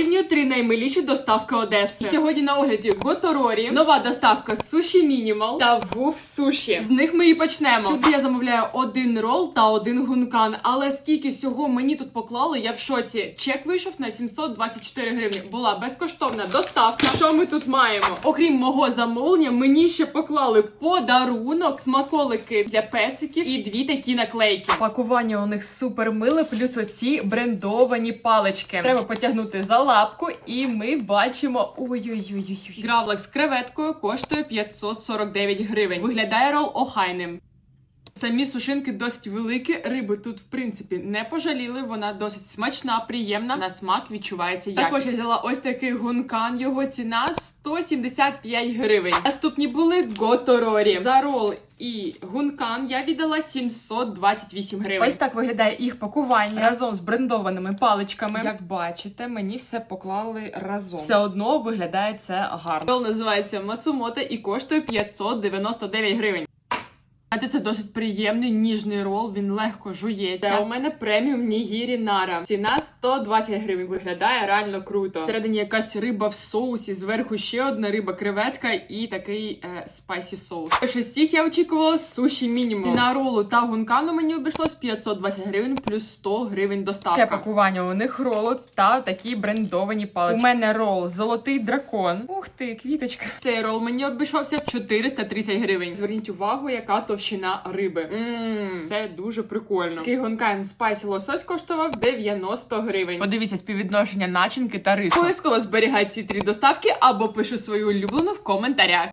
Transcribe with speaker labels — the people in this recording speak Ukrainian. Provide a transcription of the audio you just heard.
Speaker 1: Порівнюю три наймиліші доставки Одеси. Сьогодні на огляді Готорорі, нова доставка Суші Мінімал та Вуф Суші. З них ми і почнемо. Сюди я замовляю один рол та один гункан. Але скільки всього мені тут поклали, я в шоці. Чек вийшов на 724 гривні. Була безкоштовна доставка. Що ми тут маємо? Окрім мого замовлення, мені ще поклали подарунок, смаколики для песиків і дві такі наклейки. Пакування у них супер миле, плюс оці брендовані палички. Треба потягнути за лапку, і ми бачимо. Ой-ой-ой. Гравлик з креветкою коштує 549 гривень. Виглядає рол охайним. Самі сушинки досить великі. Риби тут, в принципі, не пожаліли. Вона досить смачна, приємна. На смак відчувається якість. Також я взяла ось такий гункан. Його ціна 175 гривень. Наступні були готорорі. За рол і гункан я віддала 728 гривень. Ось так виглядає їх пакування разом з брендованими паличками. Як бачите, мені все поклали разом. Все одно виглядає це гарно. Рол називається Мацумото і коштує 599 гривень. Знаєте, це досить приємний ніжний рол, він легко жується. Це у мене преміум нігірі нара. Ціна 120 гривень. Виглядає реально круто. Всередині якась риба в соусі, зверху ще одна риба, креветка і такий е, спайсі соус. Тож із цих я очікувала суші мінімум. Ціна ролу та гункану мені обійшлось 520 гривень плюс 100 гривень доставка. Це пакування у них ролу та такі брендовані палички. У мене рол золотий дракон. Ух ти, квіточка. Цей рол мені обійшовся 430 гривень. Зверніть увагу, яка товщина риби. Mm. це дуже прикольно. Такий гонкайн спайсі лосось коштував 90 гривень. Подивіться співвідношення начинки та рису. Обов'язково зберігай ці три доставки або пишу свою улюблену в коментарях.